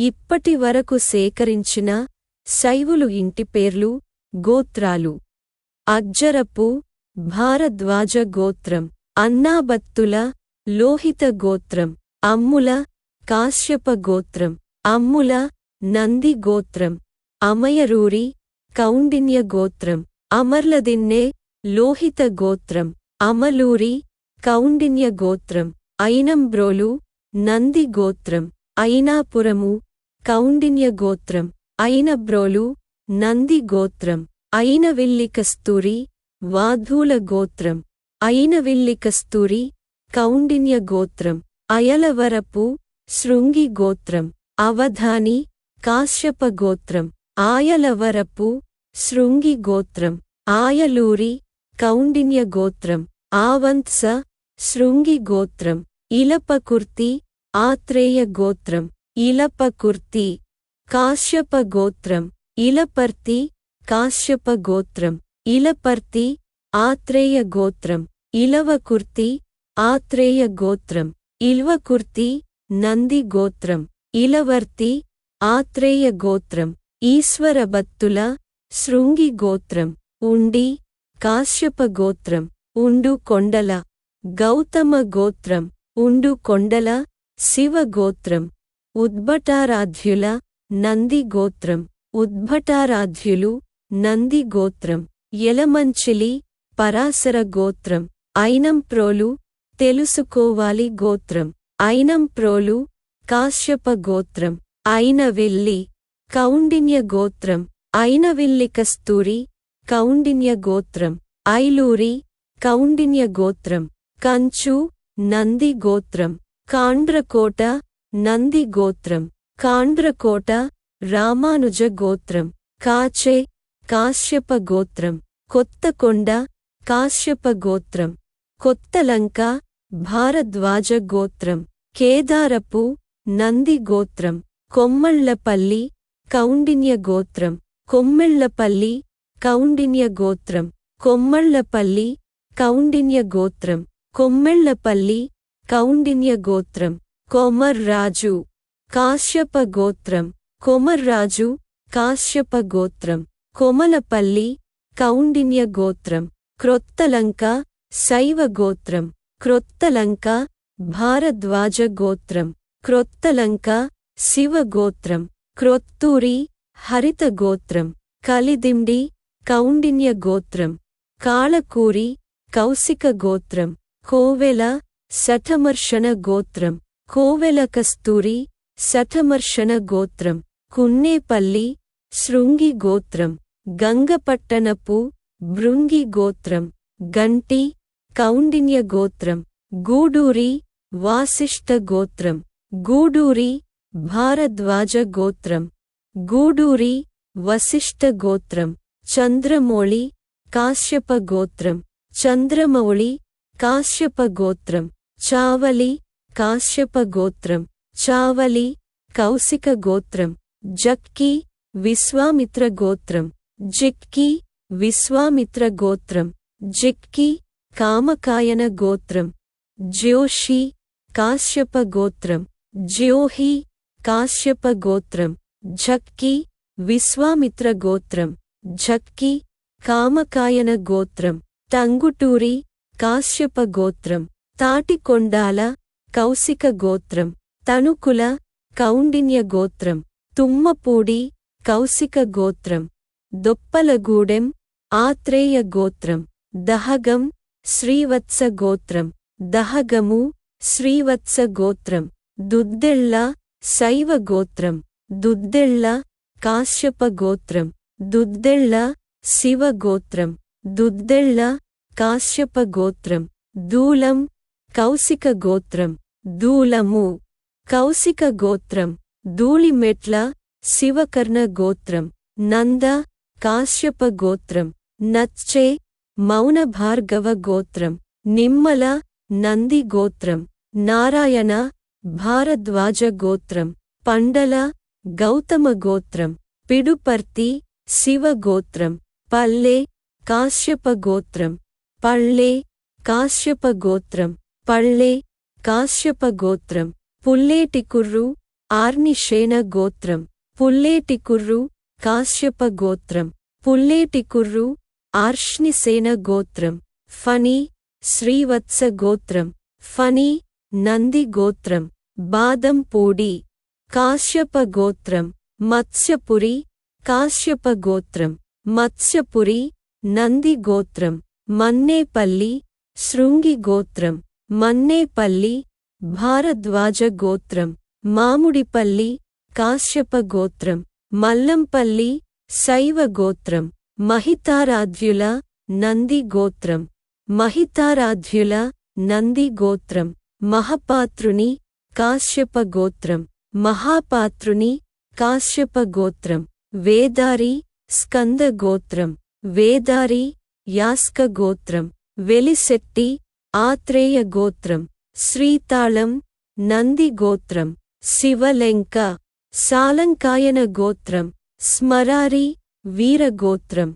ఇప్పటి వరకు సేకరించిన శైవులు ఇంటి పేర్లు గోత్రాలు. అజ్జరపు భారద్వాజ గోత్రం అన్నాబత్తుల లోహిత గోత్రం అమ్ముల కాశ్యప గోత్రం అమ్ముల నంది గోత్రం అమయరూరి కౌండిన్య గోత్రం అమర్లదిన్నె లోహిత గోత్రం అమలూరి కౌండిన్య గోత్రం ఐనంబ్రోలు నంది గోత్రం ఐనాపురము కౌండిన్య గోత్రం ఐనబ్రోలు నంది గోత్రం ఐనవిల్లికస్తూరి వాధూల గోత్రం ఐనవిల్లికస్తూరి కౌండిన్య గోత్రం అయలవరపు శృంగి గోత్రం అవధాని కాశ్యప గోత్రం ఆయలవరపు శృంగి గోత్రం ఆయలూరి కౌండిన్య గోత్రం ఆవంత్స శృంగి గోత్రం ఇలపకుర్తి ఆత్రేయ గోత్రం ఇలపకుర్తి కాశ్యప గోత్రం ఇలపర్తి కాశ్యప గోత్రం ఇలపర్తి ఆత్రేయ గోత్రం ఇలవకుర్తి ఆత్రేయ గోత్రం ఇల్వకుర్తి నంది గోత్రం ఇలవర్తి ఆత్రేయ గోత్రం ఈశ్వరబత్తుల శృంగి గోత్రం ఉండి కాశ్యప గోత్రం ఉండు కొండల గౌతమ గోత్రం ఉండు కొండల శివ గోత్రం ఉద్భటారాధ్యుల నంది గోత్రం. ఉద్భటారాధ్యులు నంది గోత్రం. ఎలమంచిలి పరాశర గోత్రం. ఐనంప్రోలు తెలుసుకోవాలి గోత్రం. ఐనంప్రోలు కాశ్యప గోత్రం. ఐనవిల్లి కౌండిన్య గోత్రం. ఐనవిల్లి కస్తూరి కౌండిన్య గోత్రం. ఐలూరి కౌండిన్య గోత్రం. కంచు నంది గోత్రం. కాండ్రకోట నంది గోత్రం కాండ్రకోట రామానుజ గోత్రం కాచే కాశ్యప గోత్రం కొత్తకొండ కాశ్యప గోత్రం కొత్తలంక భారద్వాజ గోత్రం కేదారపు నంది గోత్రం కొమ్మళ్ళపల్లి కౌండిన్య గోత్రం కొమ్మెళ్ళపల్లి కౌండిన్య గోత్రం కొమ్మళ్ళపల్లి కౌండిన్య గోత్రం కొమ్మెళ్ళపల్లి కౌండిన్య గోత్రం. కోమర్రాజు కాశ్యప గోత్రం కొమర్రాజు కాశ్యప గోత్రం కొమలపల్లి కౌండిన్య గోత్రం క్రొత్తలంక శైవ గోత్రం క్రొత్తలంక భారద్వాజ గోత్రం క్రొత్తలంక శివ గోత్రం క్రొత్తూరి హరిత గోత్రం కలిదిండి కౌండిన్య గోత్రం కాళకూరి కౌశిక గోత్రం కోవెల శఠమర్షణ గోత్రం కోవెల కస్తూరి శఠమర్షణ గోత్రం కున్నేపల్లి శృంగి గోత్రం గంగపట్టణపు భృంగి గోత్రం గంటి కౌండిన్య గోత్రం గూడూరి వాసిష్ఠ గోత్రం గూడూరి భారద్వాజ గోత్రం గూడూరి వసిష్ఠ గోత్రం చంద్రమౌళి కాశ్యప గోత్రం చంద్రమౌళి కాశ్యప గోత్రం చావలి కాశ్యప గోత్రం చావలి కౌశిక గోత్రం జక్కి విశ్వామిత్ర గోత్రం జిక్కి విశ్వామిత్ర గోత్రం జిక్కి కామకాయన గోత్రం జ్యోషి కాశ్యప గోత్రం జ్యోహి కాశ్యప గోత్రం ఝక్కి విశ్వామిత్ర గోత్రం ఝక్కి కామకాయన గోత్రం టంగుటూరి కాశ్యప గోత్రం తాటికొండాల కౌశిక గోత్రం తణుకుల కౌండిన్య గోత్రం తుమ్మపూడి కౌశిక గోత్రం దొప్పలగూడెం ఆత్రేయ గోత్రం దహగం శ్రీవత్స గోత్రం దహగము శ్రీవత్స గోత్రం దుద్దెళ్ళ శైవ గోత్రం దుద్దెళ్ళ కాశ్యప గోత్రం దుద్దెళ్ళ శివ గోత్రం దుద్దెళ్ళ కాశ్యప గోత్రం దూలం కౌశిక గోత్రం. దూలము కౌశిక గోత్రం దూళిమెట్ల శివకర్ణ గోత్రం నంద కాశ్యప గోత్రం నచ్చే మౌనభార్గవ గోత్రం నిమ్మల నంది గోత్రం నారాయణ భారద్వాజ గోత్రం పండల గౌతమ గోత్రం పిడుపర్తి శివ గోత్రం పల్లె కాశ్యప గోత్రం పళ్ళే కాశ్యప గోత్రం పళ్ళే కాశ్యప గోత్రం పుల్లేటికుర్రు ఆర్నిషేణ గోత్రం పుల్లేటికుర్రు కాశ్యప గోత్రం పుల్లేటికుర్రు ఆర్ష్నిసేన గోత్రం ఫని శ్రీవత్స గోత్రం ఫని నంది గోత్రం బాదంపూడి కాశ్యప గోత్రం మత్స్యపురి కాశ్యప గోత్రం మత్స్యపురి నంది గోత్రం మన్నేపల్లి శృంగి గోత్రం. మన్నేపల్లి భారద్వాజ గోత్రం మాముడిపల్లి కాశ్యప గోత్రం మల్లంపల్లి శైవ గోత్రం మహితారాధ్యుల నంది గోత్రం మహితారాధ్యుల నంది గోత్రం మహపాత్రుని కాశ్యప గోత్రం మహాపాత్రుని కాశ్యప గోత్రం వేదారి స్కంద గోత్రం వేదారి యాస్క గోత్రం వెలిశెట్టి ఆత్రేయ గోత్రం శ్రీతాళం నంది గోత్రం శివలెంక సాలంకాయన గోత్రం స్మరారి వీరగోత్రం